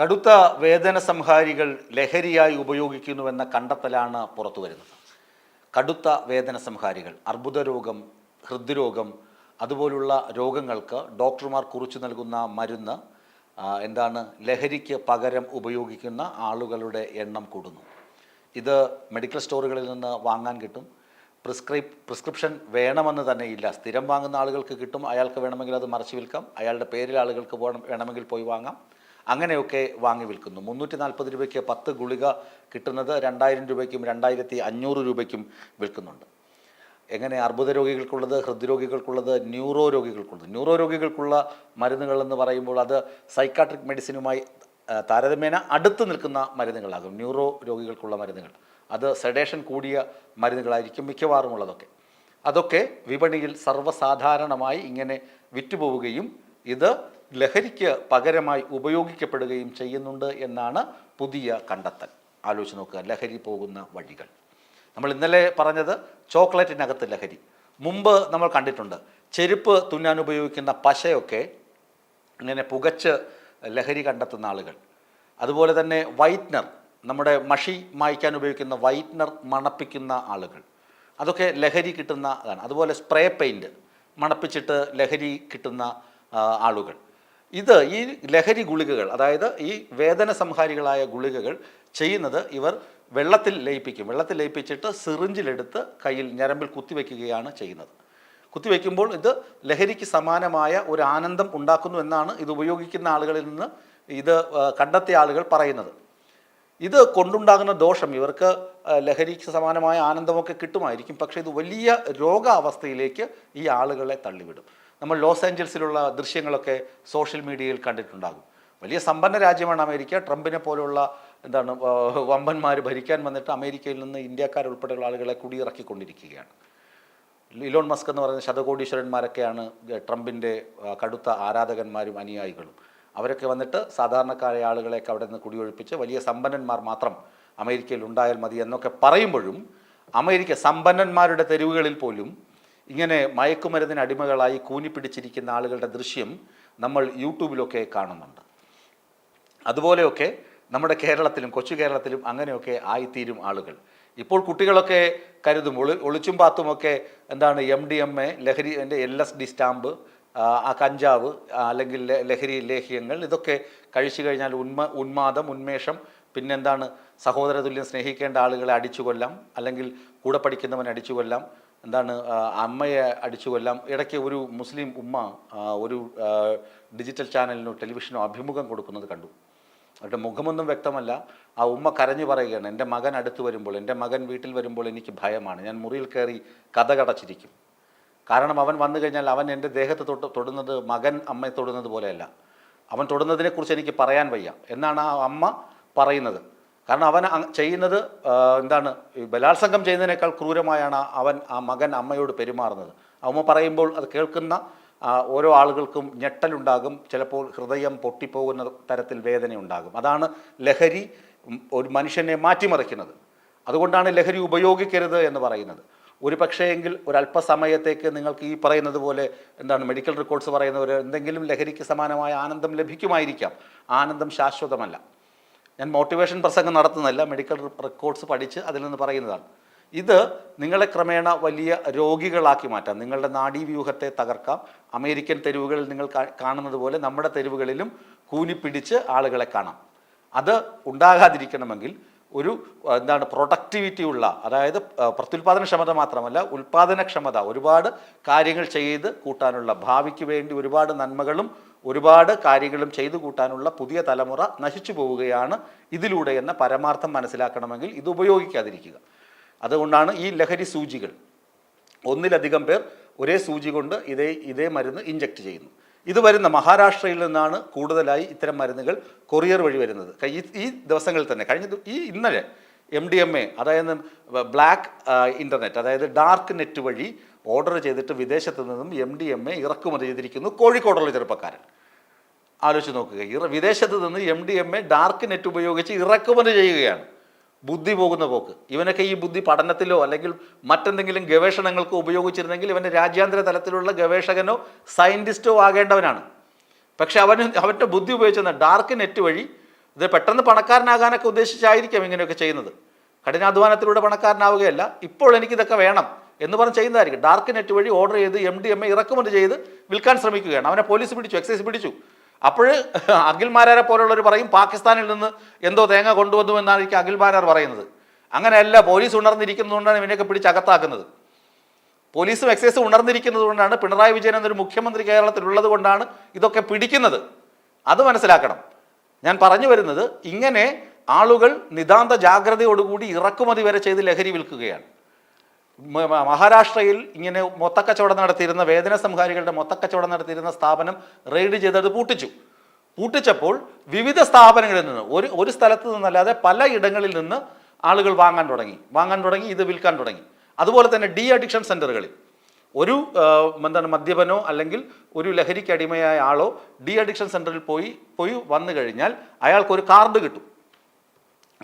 കടുത്ത വേദന സംഹാരികൾ ലഹരിയായി ഉപയോഗിക്കുന്നുവെന്ന കണ്ടെത്തലാണ് പുറത്തു വരുന്നത്. കടുത്ത വേദന സംഹാരികൾ അർബുദ രോഗം ഹൃദ്രോഗം അതുപോലുള്ള രോഗങ്ങൾക്ക് ഡോക്ടർമാർ കുറിച്ചു നൽകുന്ന മരുന്ന് എന്താണ് ലഹരിക്ക് പകരം ഉപയോഗിക്കുന്ന ആളുകളുടെ എണ്ണം കൂടുന്നു. ഇത് മെഡിക്കൽ സ്റ്റോറുകളിൽ നിന്ന് വാങ്ങാൻ കിട്ടും. പ്രിസ്ക്രൈബ് പ്രിസ്ക്രിപ്ഷൻ വേണമെന്ന് തന്നെ ഇല്ല സ്ഥിരം വാങ്ങുന്ന ആളുകൾക്ക് കിട്ടും. അയാൾക്ക് വേണമെങ്കിൽ അത് മറച്ചു വിൽക്കാം. അയാളുടെ പേരിൽ ആളുകൾക്ക് വേണമെങ്കിൽ പോയി വാങ്ങാം. അങ്ങനെയൊക്കെ വാങ്ങി വിൽക്കുന്നു. മുന്നൂറ്റി നാൽപ്പത് രൂപയ്ക്ക് പത്ത് ഗുളിക കിട്ടുന്നത് രണ്ടായിരം രൂപയ്ക്കും രണ്ടായിരത്തി അഞ്ഞൂറ് രൂപയ്ക്കും വിൽക്കുന്നുണ്ട്. എങ്ങനെ അർബുദ രോഗികൾക്കുള്ളത് ഹൃദ്രോഗികൾക്കുള്ളത് ന്യൂറോ രോഗികൾക്കുള്ളത്? ന്യൂറോ രോഗികൾക്കുള്ള മരുന്നുകൾ എന്ന് പറയുമ്പോൾ അത് സൈക്കാട്രിക് മെഡിസിനുമായി താരതമ്യേന അടുത്ത് നിൽക്കുന്ന മരുന്നുകളാകും. ന്യൂറോ രോഗികൾക്കുള്ള മരുന്നുകൾ. അത് സെഡേഷൻ കൂടിയ മരുന്നുകളായിരിക്കും മിക്കവാറും ഉള്ളതൊക്കെ. അതൊക്കെ വിപണിയിൽ സർവസാധാരണമായി ഇങ്ങനെ വിറ്റുപോവുകയും ഇത് ലഹരിക്ക് പകരമായി ഉപയോഗിക്കപ്പെടുകയും ചെയ്യുന്നുണ്ട് എന്നാണ് പുതിയ കണ്ടെത്തൽ. ആലോചിച്ച് നോക്കുക ലഹരി പോകുന്ന വഴികൾ. നമ്മൾ ഇന്നലെ പറഞ്ഞത് ചോക്ലേറ്റിനകത്ത് ലഹരി. മുമ്പ് നമ്മൾ കണ്ടിട്ടുണ്ട് ചെരുപ്പ് തുന്നാൻ ഉപയോഗിക്കുന്ന പശയൊക്കെ ഇങ്ങനെ പുകച്ച് ലഹരി കണ്ടെത്തുന്ന ആളുകൾ. അതുപോലെ തന്നെ വൈറ്റ്നർ നമ്മുടെ മഷി മായ്ക്കാൻ ഉപയോഗിക്കുന്ന വൈറ്റ്നർ മണപ്പിക്കുന്ന ആളുകൾ. അതൊക്കെ ലഹരി കിട്ടുന്ന അതാണ്. അതുപോലെ സ്പ്രേ പെയിന്റ് മണപ്പിച്ചിട്ട് ലഹരി കിട്ടുന്ന ആളുകൾ. ഇത് ഈ ലഹരി ഗുളികകൾ അതായത് ഈ വേദന സംഹാരികളായ ഗുളികകൾ ചെയ്യുന്നത് ഇവർ വെള്ളത്തിൽ ലയിപ്പിക്കും. വെള്ളത്തിൽ ലയിപ്പിച്ചിട്ട് സിറിഞ്ചിലെടുത്ത് കയ്യിൽ ഞരമ്പിൽ കുത്തിവെക്കുകയാണ് ചെയ്യുന്നത്. കുത്തിവെക്കുമ്പോൾ ഇത് ലഹരിക്ക് സമാനമായ ഒരു ആനന്ദം ഉണ്ടാക്കുന്നു എന്നാണ് ഇത് ഉപയോഗിക്കുന്ന ആളുകളിൽ നിന്ന് ഇത് കണ്ടെത്തിയ ആളുകൾ പറയുന്നത്. ഇത് കൊണ്ടുണ്ടാകുന്ന ദോഷം ഇവർക്ക് ലഹരിക്ക് സമാനമായ ആനന്ദമൊക്കെ കിട്ടുമായിരിക്കും. പക്ഷേ ഇത് വലിയ രോഗാവസ്ഥയിലേക്ക് ഈ ആളുകളെ തള്ളിവിടും. നമ്മൾ ലോസ് ഏഞ്ചൽസിലുള്ള ദൃശ്യങ്ങളൊക്കെ സോഷ്യൽ മീഡിയയിൽ കണ്ടിട്ടുണ്ടാകും. വലിയ സമ്പന്ന രാജ്യമാണ് അമേരിക്ക. ട്രംപിനെ പോലുള്ള എന്താണ് വമ്പന്മാർ ഭരിക്കാൻ വന്നിട്ട് അമേരിക്കയിൽ നിന്ന് ഇന്ത്യക്കാരുൾപ്പെടെയുള്ള ആളുകളെ കുടിയിറക്കിക്കൊണ്ടിരിക്കുകയാണ്. ഇലോൺ മസ്ക് എന്ന് പറയുന്ന ശതകോടീശ്വരന്മാരൊക്കെയാണ് ട്രംപിന്റെ കടുത്ത ആരാധകന്മാരും അനുയായികളും. അവരൊക്കെ വന്നിട്ട് സാധാരണക്കാരായ ആളുകളെയൊക്കെ അവിടെ നിന്ന് കുടിയൊഴിപ്പിച്ച് വലിയ സമ്പന്നന്മാർ മാത്രം അമേരിക്കയിൽ ഉണ്ടായാൽ മതി എന്നൊക്കെ പറയുമ്പോഴും അമേരിക്ക സമ്പന്നന്മാരുടെ തെരുവുകളിൽ പോലും ഇങ്ങനെ മയക്കുമരുന്നിന് അടിമകളായി കൂനിപ്പിടിച്ചിരിക്കുന്ന ആളുകളുടെ ദൃശ്യം നമ്മൾ യൂട്യൂബിലൊക്കെ കാണുന്നുണ്ട്. അതുപോലെയൊക്കെ നമ്മുടെ കേരളത്തിലും കൊച്ചു കേരളത്തിലും അങ്ങനെയൊക്കെ ആയിത്തീരും ആളുകൾ. ഇപ്പോൾ കുട്ടികളൊക്കെ കരുതും ഒളി ഒളിച്ചും പാത്തുമൊക്കെ എന്താണ് എം ഡി എം എ ലഹരി എന്റെ എൽ എസ് ഡി സ്റ്റാമ്പ് ആ, കഞ്ചാവ് അല്ലെങ്കിൽ ലഹരി ലേഹ്യങ്ങൾ ഇതൊക്കെ കഴിച്ചു കഴിഞ്ഞാൽ ഉന്മ ഉന്മാദം ഉന്മേഷം പിന്നെന്താണ് സഹോദര തുല്യം സ്നേഹിക്കേണ്ട ആളുകളെ അടിച്ചു കൊല്ലാം അല്ലെങ്കിൽ കൂടെ പഠിക്കുന്നവനെ അടിച്ചു കൊല്ലാം എന്താണ് അമ്മയെ അടിച്ചു കൊല്ലാം ഇടയ്ക്ക് ഒരു മുസ്ലിം ഉമ്മ ഒരു ഡിജിറ്റൽ ചാനലിനോ ടെലിവിഷനോ അഭിമുഖം കൊടുക്കുന്നത് കണ്ടു. അവരുടെ മുഖമൊന്നും വ്യക്തമല്ല. ആ ഉമ്മ കരഞ്ഞു പറയുകയാണ് എന്റെ മകൻ അടുത്ത് വരുമ്പോൾ എന്റെ മകൻ വീട്ടിൽ വരുമ്പോൾ എനിക്ക് ഭയമാണ്. ഞാൻ മുറിയിൽ കയറി കഥ കടച്ചിരിക്കും. കാരണം അവൻ വന്നു കഴിഞ്ഞാൽ അവൻ എന്റെ ദേഹത്ത് തൊട്ട് തൊടുന്നത് മകൻ അമ്മയെ തൊടുന്നത് പോലെയല്ല. അവൻ തൊടുന്നതിനെക്കുറിച്ച് എനിക്ക് പറയാൻ വയ്യ. എന്നാണ് ആ അമ്മ പറയുന്നത്. കാരണം അവൻ ചെയ്യുന്നത് എന്താണ് ബലാത്സംഗം ചെയ്യുന്നതിനേക്കാൾ ക്രൂരമായാണ് അവൻ ആ മകൻ അമ്മയോട് പെരുമാറുന്നത്. അമ്മ പറയുമ്പോൾ അത് കേൾക്കുന്ന ഓരോ ആളുകൾക്കും ഞെട്ടലുണ്ടാകും. ചിലപ്പോൾ ഹൃദയം പൊട്ടിപ്പോകുന്ന തരത്തിൽ വേദനയുണ്ടാകും. അതാണ് ലഹരി ഒരു മനുഷ്യനെ മാറ്റിമറിക്കുന്നത്. അതുകൊണ്ടാണ് ലഹരി ഉപയോഗിക്കരുത് എന്ന് പറയുന്നത്. ഒരു പക്ഷേയെങ്കിൽ ഒരു ഒരല്പസമയത്തേക്ക് നിങ്ങൾക്ക് ഈ പറയുന്നത് പോലെ എന്താണ് മെഡിക്കൽ റെക്കോർഡ്സ് പറയുന്ന ഒരു എന്തെങ്കിലും ലഹരിക്ക് സമാനമായ ആനന്ദം ലഭിക്കുമായിരിക്കാം. ആനന്ദം ശാശ്വതമല്ല. ഞാൻ മോട്ടിവേഷൻ പ്രസംഗം നടത്തുന്നതല്ല മെഡിക്കൽ റെക്കോർഡ്സ് പഠിച്ച് അതിൽ നിന്ന് പറയുന്നതാണ്. ഇത് നിങ്ങളെ ക്രമേണ വലിയ രോഗികളാക്കി മാറ്റാം. നിങ്ങളുടെ നാഡീവ്യൂഹത്തെ തകർക്കാം. അമേരിക്കൻ തെരുവുകളിൽ നിങ്ങൾ കാണുന്നത് പോലെ നമ്മുടെ തെരുവുകളിലും കൂനിപ്പിടിച്ച് ആളുകളെ കാണാം. അത് ഉണ്ടാകാതിരിക്കണമെങ്കിൽ ഒരു എന്താണ് പ്രൊഡക്ടിവിറ്റി ഉള്ള അതായത് പ്രത്യുൽപാദനക്ഷമത മാത്രമല്ല ഉൽപാദനക്ഷമത ഒരുപാട് കാര്യങ്ങൾ ചെയ്ത് കൂട്ടാനുള്ള ഭാവിക്ക് വേണ്ടി ഒരുപാട് നന്മകളും ഒരുപാട് കാര്യങ്ങളും ചെയ്തു കൂട്ടാനുള്ള പുതിയ തലമുറ നശിച്ചു പോവുകയാണ് ഇതിലൂടെ എന്ന പരമാർത്ഥം മനസ്സിലാക്കണമെങ്കിൽ ഇത് ഉപയോഗിക്കാതിരിക്കുക. അതുകൊണ്ടാണ് ഈ ലഹരി സൂചികൾ. ഒന്നിലധികം പേർ ഒരേ സൂചി കൊണ്ട് ഇതേ ഇതേ മരുന്ന് ഇഞ്ചക്ട് ചെയ്യുന്നു. ഇത് വരുന്ന മഹാരാഷ്ട്രയിൽ നിന്നാണ് കൂടുതലായി ഇത്തരം മരുന്നുകൾ കൊറിയർ വഴി വരുന്നത്. ഈ ദിവസങ്ങളിൽ തന്നെ കഴിഞ്ഞ ഈ ഇന്നലെ എം ഡി എം എ അതായത് ബ്ലാക്ക് ഇന്റർനെറ്റ് അതായത് ഡാർക്ക് നെറ്റ് വഴി ഓർഡർ ചെയ്തിട്ട് വിദേശത്ത് നിന്നും എം ഡി എം എ ഇറക്കുമതി ചെയ്തിരിക്കുന്നു കോഴിക്കോടുള്ള ചെറുപ്പക്കാരൻ. ആലോചിച്ച് നോക്കുക. ഇറ വിദേശത്ത് നിന്ന് M D M A dark net ഉപയോഗിച്ച് ഇറക്കുമതി ചെയ്യുകയാണ്. ബുദ്ധി പോകുന്ന പോക്ക്. ഇവനൊക്കെ ഈ ബുദ്ധി പഠനത്തിലോ അല്ലെങ്കിൽ മറ്റെന്തെങ്കിലും ഗവേഷണങ്ങൾക്കോ ഉപയോഗിച്ചിരുന്നെങ്കിൽ ഇവന്റെ രാജ്യാന്തര തലത്തിലുള്ള ഗവേഷകനോ സയന്റിസ്റ്റോ ആകേണ്ടവനാണ്. പക്ഷെ അവന് അവന്റെ ബുദ്ധി ഉപയോഗിച്ചെന്ന ഡാർക്ക് നെറ്റ് വഴി ഇത് പെട്ടെന്ന് പണക്കാരനാകാനൊക്കെ ഉദ്ദേശിച്ചായിരിക്കും ഇങ്ങനെയൊക്കെ ചെയ്യുന്നത്. കഠിനാധ്വാനത്തിലൂടെ പണക്കാരനാവുകയല്ല. ഇപ്പോൾ എനിക്കിതൊക്കെ വേണം. എന്ന് പറഞ്ഞ് ചെയ്യുന്നതായിരിക്കും. ഡാർക്ക് നെറ്റ് വഴി ഓർഡർ ചെയ്ത് എം ഡി എം എ ഇറക്കുമതി ചെയ്ത് വിൽക്കാൻ ശ്രമിക്കുകയാണ്. അവനെ പോലീസ് പിടിച്ചു എക്സൈസ് പിടിച്ചു. അപ്പോൾ അഖിൽമാരാരെ പോലുള്ളവർ പറയും പാകിസ്ഥാനിൽ നിന്ന് എന്തോ തേങ്ങ കൊണ്ടുവന്നു എന്നായിരിക്കും അഖിൽമാരാർ പറയുന്നത്. അങ്ങനെയല്ല പോലീസ് ഉണർന്നിരിക്കുന്നതുകൊണ്ടാണ് ഇവനെയൊക്കെ പിടിച്ച് അകത്താക്കുന്നത്. പോലീസും എക്സൈസും ഉണർന്നിരിക്കുന്നത് കൊണ്ടാണ് പിണറായി വിജയൻ എന്നൊരു മുഖ്യമന്ത്രി കേരളത്തിലുള്ളത് കൊണ്ടാണ് ഇതൊക്കെ പിടിക്കുന്നത്. അത് മനസ്സിലാക്കണം. ഞാൻ പറഞ്ഞു വരുന്നത് ഇങ്ങനെ ആളുകൾ നിതാന്ത ജാഗ്രതയോടുകൂടി ഇറക്കുമതി വരെ ചെയ്ത് ലഹരി വിൽക്കുകയാണ്. മഹാരാഷ്ട്രയിൽ ഇങ്ങനെ മൊത്തക്കച്ചവടം നടത്തിയിരുന്ന വേദന സംഹാരികളുടെ മൊത്തക്കച്ചവടം നടത്തിയിരുന്ന സ്ഥാപനം റെയ്ഡ് ചെയ്തത് പൂട്ടിച്ചു. പൂട്ടിച്ചപ്പോൾ വിവിധ സ്ഥാപനങ്ങളിൽ നിന്ന് ഒരു ഒരു സ്ഥലത്ത് നിന്നല്ലാതെ പല ഇടങ്ങളിൽ നിന്ന് ആളുകൾ വാങ്ങാൻ തുടങ്ങി. വാങ്ങാൻ തുടങ്ങി ഇത് വിൽക്കാൻ തുടങ്ങി. അതുപോലെ തന്നെ ഡി അഡിക്ഷൻ സെന്ററുകളിൽ ഒരു എന്താണ് മദ്യപനോ അല്ലെങ്കിൽ ഒരു ലഹരിക്ക് അടിമയായ ആളോ ഡി അഡിക്ഷൻ സെന്ററിൽ പോയി പോയി വന്നു കഴിഞ്ഞാൽ അയാൾക്ക് ഒരു കാർഡ് കിട്ടും.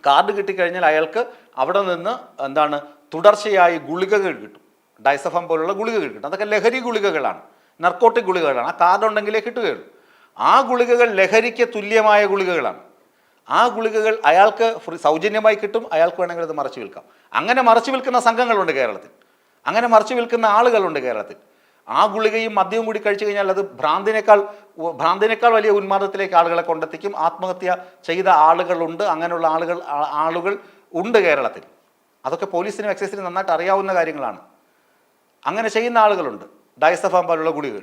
കാർഡ് കിട്ടിക്കഴിഞ്ഞാൽ അയാൾക്ക് അവിടെ നിന്ന് എന്താണ് തുടർച്ചയായി ഗുളികകൾ കിട്ടും. ഡൈസഫം പോലുള്ള ഗുളികകൾ കിട്ടും. അതൊക്കെ ലഹരി ഗുളികകളാണ്. നർക്കോട്ടിക് ഗുളികകളാണ്. ആ കാർഡ് ഉണ്ടെങ്കിലേ കിട്ടുകയുള്ളൂ. ആ ഗുളികകൾ ലഹരിക്ക് തുല്യമായ ഗുളികകളാണ്. ആ ഗുളികകൾ അയാൾക്ക് സൗജന്യമായി കിട്ടും. അയാൾക്ക് വേണമെങ്കിൽ അത് മറച്ചു വിൽക്കാം. അങ്ങനെ മറച്ചു വിൽക്കുന്ന സംഘങ്ങളുണ്ട് കേരളത്തിൽ. അങ്ങനെ മറച്ചു വിൽക്കുന്ന ആളുകളുണ്ട് കേരളത്തിൽ. ആ ഗുളികയും മദ്യവും കൂടി കഴിച്ചു കഴിഞ്ഞാൽ അത് ഭ്രാന്തിനേക്കാൾ ഭ്രാന്തിനേക്കാൾ വലിയ ഉന്മാദത്തിലേക്ക് ആളുകളെ കൊണ്ടെത്തിക്കും. ആത്മഹത്യ ചെയ്ത ആളുകളുണ്ട്. അങ്ങനെയുള്ള ആളുകൾ ആളുകൾ ഉണ്ട് കേരളത്തിൽ. അതൊക്കെ പോലീസിനും എക്സൈസിനും നന്നായിട്ട് അറിയാവുന്ന കാര്യങ്ങളാണ്. അങ്ങനെ ചെയ്യുന്ന ആളുകളുണ്ട്. ഡയസഫാം പോലുള്ള ഗുളികൾ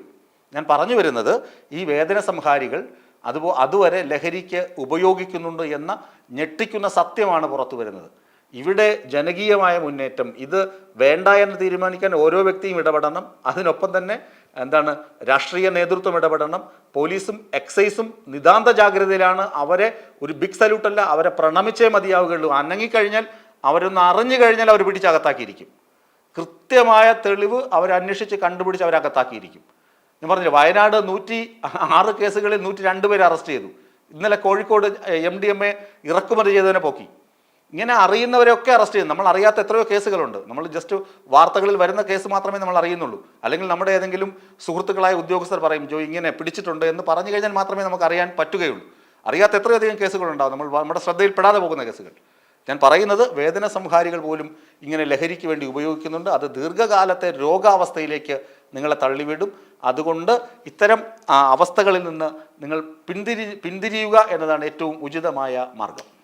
ഞാൻ പറഞ്ഞു വരുന്നത് ഈ വേദന സംഹാരികൾ അതുപോ അതുവരെ ലഹരിക്ക് ഉപയോഗിക്കുന്നുണ്ട് എന്ന ഞെട്ടിക്കുന്ന സത്യമാണ് പുറത്തു വരുന്നത്. ഇവിടെ ജനകീയമായ മുന്നേറ്റം. ഇത് വേണ്ട എന്ന് തീരുമാനിക്കാൻ ഓരോ വ്യക്തിയും ഇടപെടണം. അതിനൊപ്പം തന്നെ എന്താണ് രാഷ്ട്രീയ നേതൃത്വം ഇടപെടണം. പോലീസും എക്സൈസും നിതാന്ത ജാഗ്രതയിലാണ് അവരെ ഒരു ബിഗ് സല്യൂട്ടല്ല അവരെ പ്രണമിച്ചേ മതിയാവുകയുള്ളൂ. അനങ്ങിക്കഴിഞ്ഞാൽ അവരൊന്ന് അറിഞ്ഞു കഴിഞ്ഞാൽ അവർ പിടിച്ചകത്താക്കിയിരിക്കും. കൃത്യമായ തെളിവ് അവരന്വേഷിച്ച് കണ്ടുപിടിച്ച് അവരകത്താക്കിയിരിക്കും ഞാൻ പറഞ്ഞില്ല വയനാട് നൂറ്റി ആറ് കേസുകളിൽ നൂറ്റി രണ്ട് പേരെ അറസ്റ്റ് ചെയ്തു. ഇന്നലെ Kozhikode M D M A ഇറക്കുമതി ചെയ്തതിനെ പോക്കി. ഇങ്ങനെ അറിയുന്നവരെയൊക്കെ അറസ്റ്റ് ചെയ്യും നമ്മൾ അറിയാത്ത എത്രയോ കേസുകളുണ്ട്. നമ്മൾ ജസ്റ്റ് വാർത്തകളിൽ വരുന്ന കേസ് മാത്രമേ നമ്മൾ അറിയുന്നുള്ളൂ. അല്ലെങ്കിൽ നമ്മുടെ ഏതെങ്കിലും സുഹൃത്തുക്കളായ ഉദ്യോഗസ്ഥർ പറയും ജോ ഇങ്ങനെ പിടിച്ചിട്ടുണ്ട് എന്ന് പറഞ്ഞു കഴിഞ്ഞാൽ മാത്രമേ നമുക്ക് അറിയാൻ പറ്റുകയുള്ളൂ. അറിയാത്ത എത്രയധികം കേസുകളുണ്ടാവും. നമ്മൾ നമ്മുടെ ശ്രദ്ധയിൽപ്പെടാതെ പോകുന്ന കേസുകൾ. ഞാൻ പറയുന്നത് വേദന സംഹാരികൾ പോലും ഇങ്ങനെ ലഹരിക്ക് വേണ്ടി ഉപയോഗിക്കുന്നുണ്ട്. അത് ദീർഘകാലത്തെ രോഗാവസ്ഥയിലേക്ക് നിങ്ങളെ തള്ളിവിടും. അതുകൊണ്ട് ഇത്തരം അവസ്ഥകളിൽ നിന്ന് നിങ്ങൾ പിന്തിരി പിന്തിരിയുക എന്നതാണ് ഏറ്റവും ഉചിതമായ മാർഗം.